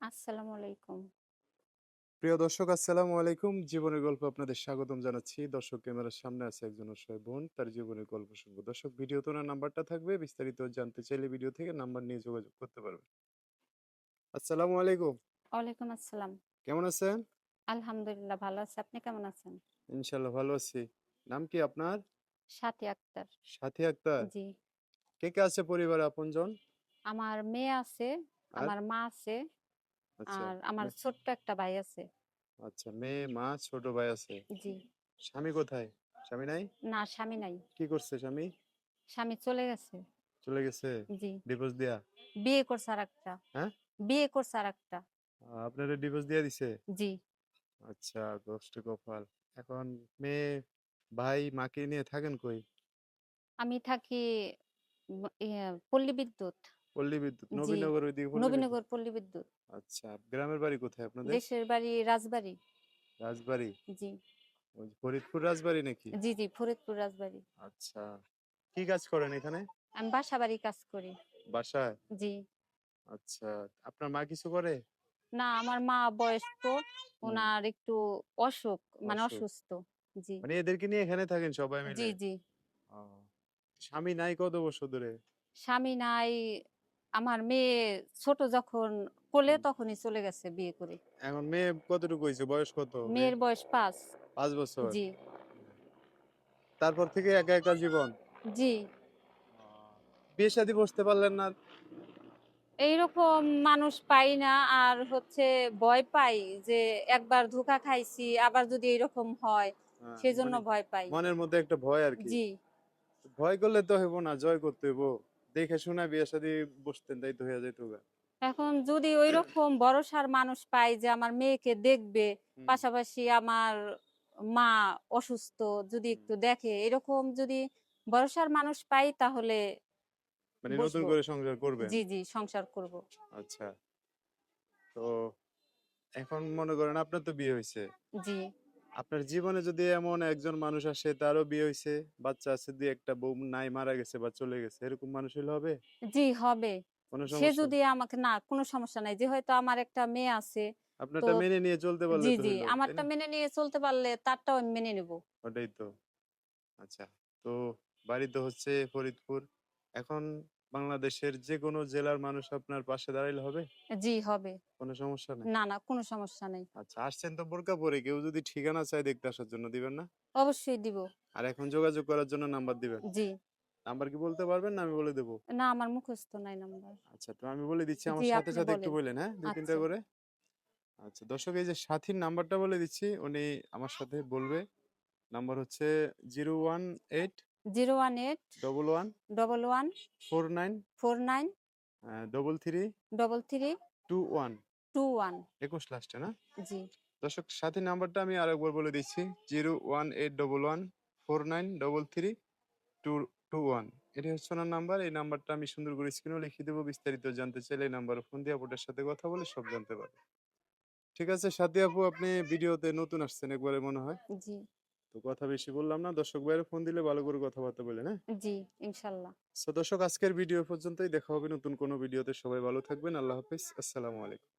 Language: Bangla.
আসসালামু আলাইকুম। প্রিয় দর্শক আসসালামু আলাইকুম। জীবনের গল্প আপনাদের স্বাগতম জানাচ্ছি। দর্শক ক্যামেরার সামনে আছে একজন অসহায় বোন। তার জীবনের গল্প শুনব। দর্শক ওনার নাম্বারটা থাকবে। বিস্তারিত জানতে চাইলে ভিডিও থেকে নাম্বার নিয়ে যোগাযোগ করতে পারবেন। আসসালামু আলাইকুম। ওয়ালাইকুম আসসালাম। কেমন আছেন? আলহামদুলিল্লাহ ভালো আছি। আপনি কেমন আছেন? ইনশাআল্লাহ ভালো আছি। নাম কি আপনার? সাথী আক্তার। সাথী আক্তার। জি। কে, কে আছে পরিবারে আপনজন? আমার মেয়ে আছে, আমার মা আছে। আর আমার ছোট্ট একটা ভাই আছে। আচ্ছা, মেয়ে, মা, ছোট ভাই আছে। জি। স্বামী কোথায়? স্বামী নাই? না স্বামী নাই। কি করছে স্বামী? স্বামী চলে গেছে। চলে গেছে? জি। ডিভোর্স দেয়া? বিয়ে করছে আরেকটা। হ্যাঁ? বিয়ে করছে আরেকটা। আ আপনারে ডিভোর্স দিয়া দিছে? জি। আচ্ছা, কষ্ট কপাল। এখন মেয়ে, ভাই, মাকে নিয়ে থাকেন কই? আমি থাকি ইয়া পল্লী বিদ্যুৎ। পল্লী বিদ্যুৎ। নবীনগর ওইদিকে নবীনগর পল্লী বিদ্যুৎ। আচ্ছা, গ্রামের বাড়ি কোথায় আপনাদের? দেশের বাড়ি রাজবাড়ী। রাজবাড়ী? জি। ফরিদপুর রাজবাড়ী নাকি? জি, জি ফরিদপুর রাজবাড়ী। আচ্ছা। কি কাজ করেন এখানে? আমি বাসাবাড়ি কাজ করি। বাসায়? জি। আচ্ছা। আপনার মা কিছু করে? না আমার মা বয়স্ক। উনার একটু অসুখ মানে অসুস্থ। জি। মানে এদেরকে নিয়ে এখানে থাকেন সবাই জি, মিলে? জি। স্বামী নাই কত বছর ধরে? স্বামী নাই। আমার মেয়ে ছোট যখন কোলে তখনই চলে গেছে বিয়ে করে। এখন মেয়ে কতটুকু হইছে? বয়স কত? মেয়ের? বয়স ৫। ৫ বছর? জি। তারপর থেকে একা, একা জীবন? জি। বিয়ে শাদী বসতে পারলেন না? এইরকম মানুষ পাই না। আর হচ্ছে ভয় পাই যে একবার ধোঁকা খাইছি আবার যদি এরকম হয় হ্যাঁ, সেজন্য মানে ভয় পাই। মনের মধ্যে একটা ভয় আরকি। জি। ভয় করলে তো হইব না, জয় করতে হইব। দেখে শুনে বিয়ে শাদী বসতেন তাই তো হইয়া যাইত গা। এখন যদি ঐরকম ভরসার মানুষ পাই যে আমার মেয়েকে দেখবে, পাশাপাশি আমার মা অসুস্থ যদি একটু দেখে, এরকম যদি ভরসার মানুষ পাই তাহলে মানে নতুন করে সংসার করবেন? জি, জি সংসার করব। আচ্ছা। তো এখন মনে করেন আপনার তো বিয়ে হইছে। জি। আপনার জীবনে যদি এমন একজন মানুষ আসে তারও বিয়ে হয়েছে বাচ্চা আছে ২-১ টা বউ নাই মারা গেছে বা চলে গেছে। এরকম মানুষ হইলে হবে? জি হবে। সে যদি আমাকে না কোনো সমস্যা নাই। যে হয়তো আমার একটা মেয়ে আছে। আপনারটা মেনে নিয়ে চলতে পারলে জি, জি আমারটা মেনে নিয়ে চলতে পারলে তারটাও আমি মেনে নেব। ওটাই তো। আচ্ছা। তো বাড়ি তো হচ্ছে ফরিদপুর। এখন বাংলাদেশের যেকোনো জেলার মানুষ আপনার পাশে দাঁড়াইলে হবে? জি হবে। কোনো সমস্যা নাই? না, না কোনো সমস্যা নেই। আচ্ছা, আসছেন তো বোরকা পরে। কেউ যদি ঠিকানা চায় দেখতে আসার জন্য দিবেন না? অবশ্যই দিব। আর এখন যোগাযোগ করার জন্য নাম্বার দিবেন? জি। নাম্বার কি বলতে পারবেন না আমি বলে দেব? না আমার মুখস্থ নাই নাম্বার। আচ্ছা, তো আমি বলে দিচ্ছি আমার সাথে, সাথে একটু বলেন। হ্যাঁ? ২-৩ টা আচ্ছা। করে। আচ্ছা, দর্শক এই যে সাথীর নাম্বারটা বলে দিচ্ছি। উনি আমার সাথে বলবে। নাম্বার হচ্ছে 018 018 11 11 49 49 আ 33 33 21 21 ২১ লাস্টে না? জি। দর্শক সাথীর নাম্বারটা আমি আরেকবার বলে দিচ্ছি। 01811 49 33 টু 21 এটাই হচ্ছে ওনার নাম্বার। এই নাম্বারটা আমি সুন্দর করে স্ক্রিনেও লিখে দেব। বিস্তারিত জানতে চাইলে এই নাম্বারে ফোন দিয়ে আপুটার সাথে কথা বলে সব জানতে পারবেন। ঠিক আছে সাথী আপু আপনি ভিডিওতে নতুন আসছেন একবারে মনে হয়। জি। কথা বেশি বললাম না। দর্শক ভাইয়ের ফোন দিলে ভালো করে কথাবার্তা বলেন, হ্যাঁ? জি, ইনশাআল্লাহ। তো দর্শক আজকের ভিডিও পর্যন্তই। দেখা হবে নতুন কোনো ভিডিওতে। সবাই ভালো থাকবেন। আল্লাহ হাফিজ আসসালামু আলাইকুম।